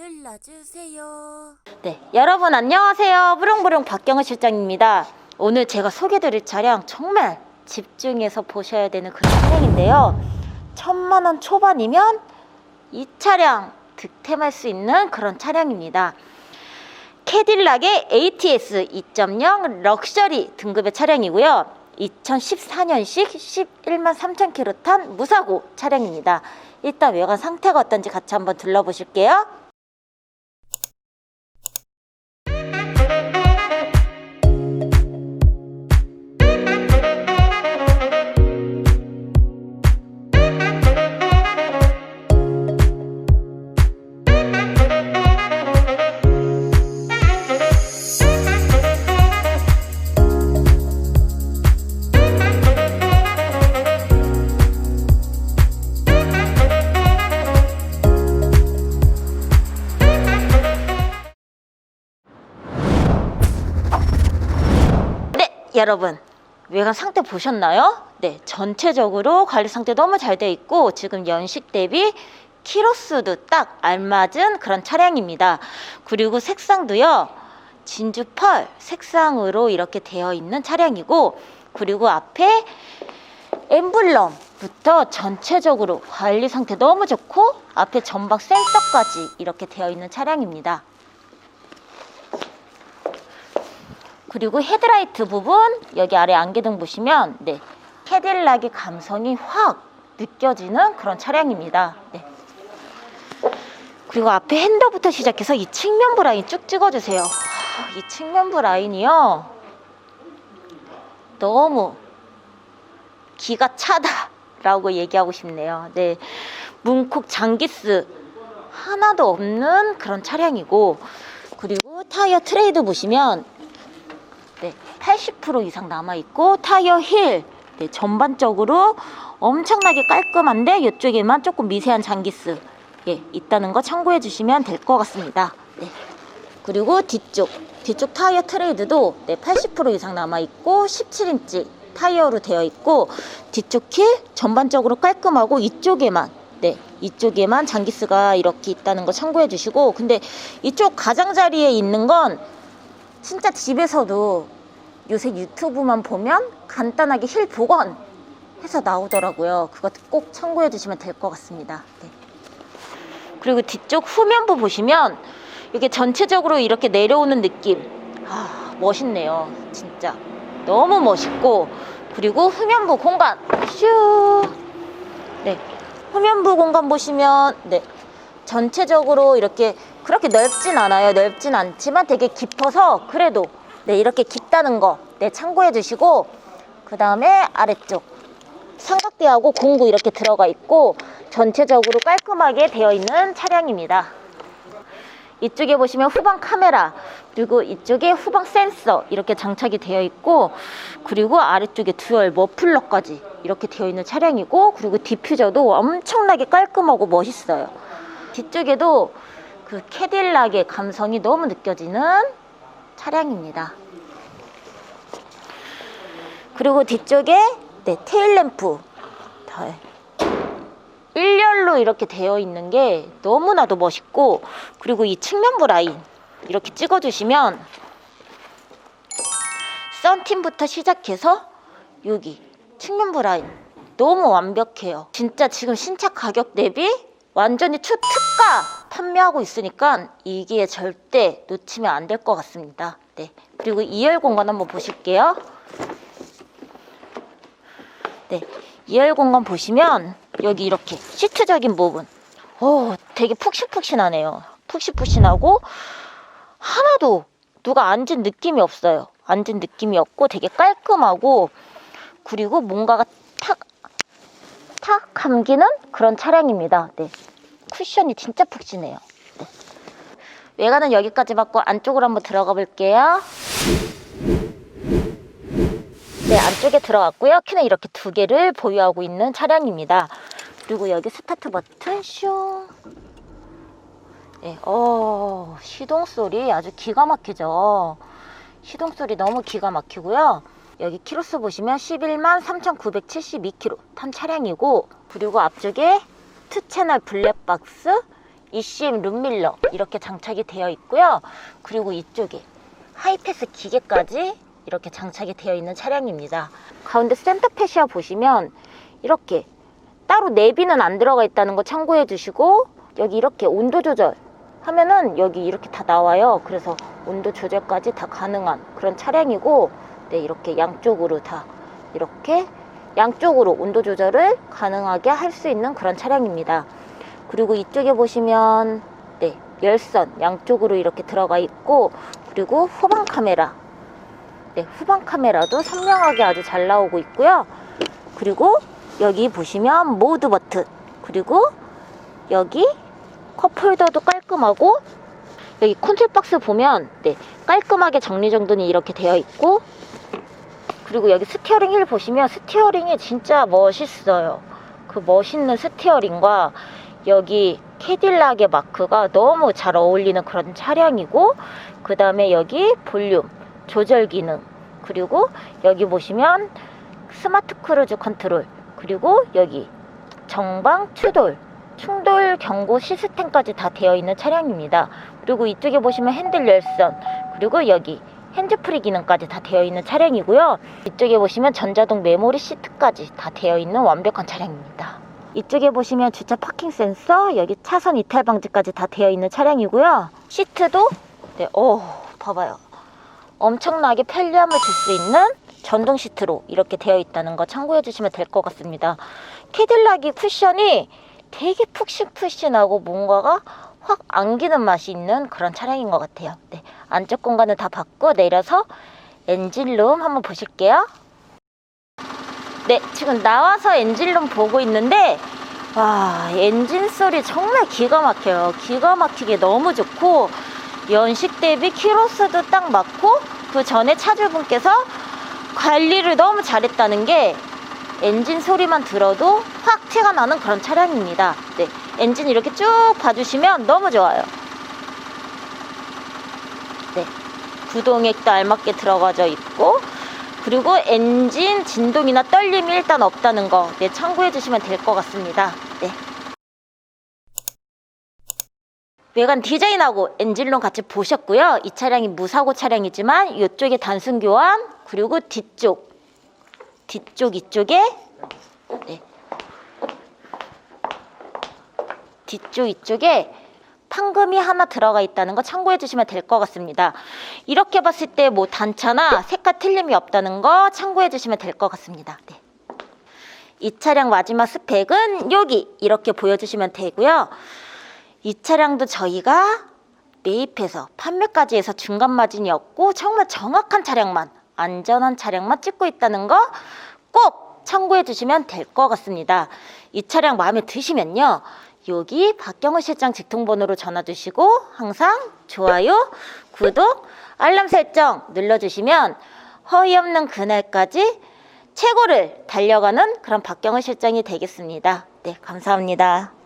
눌러주세요. 네, 여러분 안녕하세요. 부릉부릉 박경은 실장입니다. 오늘 제가 소개드릴 차량 정말 집중해서 보셔야 되는 그런 차량인데요. 천만 원 초반이면 이 차량 득템할 수 있는 그런 차량입니다. 캐딜락의 ATS 2.0 럭셔리 등급의 차량이고요. 2014년식 11만 3천 킬로 탄 무사고 차량입니다. 일단 외관 상태가 어떤지 같이 한번 둘러보실게요. 여러분. 외관 상태 보셨나요? 네, 전체적으로 관리 상태 너무 잘 돼 있고 지금 연식 대비 키로수도 딱 알맞은 그런 차량입니다. 그리고 색상도요. 진주 펄 색상으로 이렇게 되어 있는 차량이고 그리고 앞에 엠블럼부터 전체적으로 관리 상태 너무 좋고 앞에 전방 센서까지 이렇게 되어 있는 차량입니다. 그리고 헤드라이트 부분 여기 아래 안개등 보시면 네 캐딜락의 감성이 확 느껴지는 그런 차량입니다. 네. 그리고 앞에 핸더부터 시작해서 이 측면부 라인 쭉 찍어주세요. 아, 이 측면부 라인이요 너무 기가 차다라고 얘기하고 싶네요. 네 문콕 장기스 하나도 없는 그런 차량이고 그리고 타이어 트레이드 보시면 네, 80% 이상 남아 있고 타이어 힐 네, 전반적으로 엄청나게 깔끔한데 이쪽에만 조금 미세한 장기스 예, 있다는 거 참고해 주시면 될 것 같습니다. 네. 그리고 뒤쪽 뒤쪽 타이어 트레이드도 네, 80% 이상 남아 있고 17인치 타이어로 되어 있고 뒤쪽 힐 전반적으로 깔끔하고 이쪽에만 네, 이쪽에만 장기스가 이렇게 있다는 거 참고해 주시고 근데 이쪽 가장자리에 있는 건 진짜 집에서도 요새 유튜브만 보면 간단하게 힐 복원 해서 나오더라고요. 그거 꼭 참고해 주시면 될 것 같습니다. 네. 그리고 뒤쪽 후면부 보시면 이게 전체적으로 이렇게 내려오는 느낌. 아, 멋있네요. 진짜. 너무 멋있고. 그리고 후면부 공간. 슈. 네. 후면부 공간 보시면, 네. 전체적으로 이렇게 그렇게 넓진 않아요. 넓진 않지만 되게 깊어서 그래도 네, 이렇게 깊다는 거 네, 참고해 주시고 그 다음에 아래쪽 삼각대하고 공구 이렇게 들어가 있고 전체적으로 깔끔하게 되어 있는 차량입니다. 이쪽에 보시면 후방 카메라 그리고 이쪽에 후방 센서 이렇게 장착이 되어 있고 그리고 아래쪽에 듀얼 머플러까지 이렇게 되어 있는 차량이고 그리고 디퓨저도 엄청나게 깔끔하고 멋있어요. 뒤쪽에도 그 캐딜락의 감성이 너무 느껴지는 차량입니다. 그리고 뒤쪽에 네, 테일램프 다 일렬로 이렇게 되어 있는 게 너무나도 멋있고 그리고 이 측면부 라인 이렇게 찍어주시면 썬팀부터 시작해서 여기 측면부 라인 너무 완벽해요. 진짜 지금 신차 가격 대비 완전히 초특가 판매하고 있으니까 이게 절대 놓치면 안 될 것 같습니다. 네. 그리고 2열 공간 한번 보실게요. 네. 2열 공간 보시면 여기 이렇게 시트적인 부분. 오, 되게 푹신푹신하네요. 푹신푹신하고 하나도 누가 앉은 느낌이 없어요. 앉은 느낌이 없고 되게 깔끔하고 그리고 뭔가가 탁, 탁 감기는 그런 차량입니다. 네. 쿠션이 진짜 푹신해요. 네. 외관은 여기까지 받고 안쪽으로 한번 들어가 볼게요. 네, 안쪽에 들어갔고요. 키는 이렇게 두 개를 보유하고 있는 차량입니다. 그리고 여기 스타트 버튼 슝. 네, 어, 시동 소리 아주 기가 막히죠. 시동 소리 너무 기가 막히고요. 여기 키로수 보시면 11만 3,972km 탄 차량이고 그리고 앞쪽에 투 채널 블랙박스 ECM 룸밀러 이렇게 장착이 되어 있고요. 그리고 이쪽에 하이패스 기계까지 이렇게 장착이 되어 있는 차량입니다. 가운데 센터 패시아 보시면 이렇게 따로 내비는 안 들어가 있다는 거 참고해 주시고 여기 이렇게 온도 조절 하면은 여기 이렇게 다 나와요. 그래서 온도 조절까지 다 가능한 그런 차량이고 네, 이렇게 양쪽으로 다 이렇게 양쪽으로 온도 조절을 가능하게 할 수 있는 그런 차량입니다. 그리고 이쪽에 보시면 네, 열선 양쪽으로 이렇게 들어가 있고 그리고 후방 카메라 네, 후방 카메라도 선명하게 아주 잘 나오고 있고요. 그리고 여기 보시면 모드 버튼 그리고 여기 컵홀더도 깔끔하고 여기 컨트롤 박스 보면 네, 깔끔하게 정리정돈이 이렇게 되어 있고 그리고 여기 스티어링 휠 보시면 스티어링이 진짜 멋있어요. 그 멋있는 스티어링과 여기 캐딜락의 마크가 너무 잘 어울리는 그런 차량이고 그 다음에 여기 볼륨 조절 기능 그리고 여기 보시면 스마트 크루즈 컨트롤 그리고 여기 정방 추돌 충돌 경고 시스템까지 다 되어 있는 차량입니다. 그리고 이쪽에 보시면 핸들 열선 그리고 여기 핸즈프리 기능까지 다 되어 있는 차량이고요. 이쪽에 보시면 전자동 메모리 시트까지 다 되어 있는 완벽한 차량입니다. 이쪽에 보시면 주차 파킹 센서, 여기 차선 이탈 방지까지 다 되어 있는 차량이고요. 시트도 네, 오, 봐봐요. 엄청나게 편리함을 줄 수 있는 전동 시트로 이렇게 되어 있다는 거 참고해 주시면 될 것 같습니다. 캐딜락이 쿠션이 되게 푹신푹신하고 뭔가가 확 안기는 맛이 있는 그런 차량인 것 같아요. 네, 안쪽 공간을 다 받고 내려서 엔진룸 한번 보실게요. 네, 지금 나와서 엔진룸 보고 있는데 와, 엔진 소리 정말 기가 막혀요. 기가 막히게 너무 좋고 연식 대비 키로수도 딱 맞고 그 전에 차주분께서 관리를 너무 잘했다는 게 엔진 소리만 들어도 확 티가 나는 그런 차량입니다. 네, 엔진 이렇게 쭉 봐주시면 너무 좋아요. 네, 구동액도 알맞게 들어가져 있고 그리고 엔진 진동이나 떨림이 일단 없다는 거 네, 참고해 주시면 될 것 같습니다. 네. 외관 디자인하고 엔진룸 같이 보셨고요. 이 차량이 무사고 차량이지만 이쪽에 단순 교환 그리고 뒤쪽 뒤쪽 이쪽에 네. 뒤쪽 이쪽에 판금이 하나 들어가 있다는 거 참고해 주시면 될 것 같습니다. 이렇게 봤을 때 뭐 단차나 색깔 틀림이 없다는 거 참고해 주시면 될 것 같습니다. 네. 이 차량 마지막 스펙은 여기 이렇게 보여주시면 되고요. 이 차량도 저희가 매입해서 판매까지 해서 중간 마진이 없고 정말 정확한 차량만 안전한 차량만 찍고 있다는 거 꼭 참고해 주시면 될 것 같습니다. 이 차량 마음에 드시면요. 여기 박경호 실장 직통번호로 전화 주시고 항상 좋아요, 구독, 알람 설정 눌러주시면 허위 없는 그날까지 최고를 달려가는 그런 박경호 실장이 되겠습니다. 네, 감사합니다.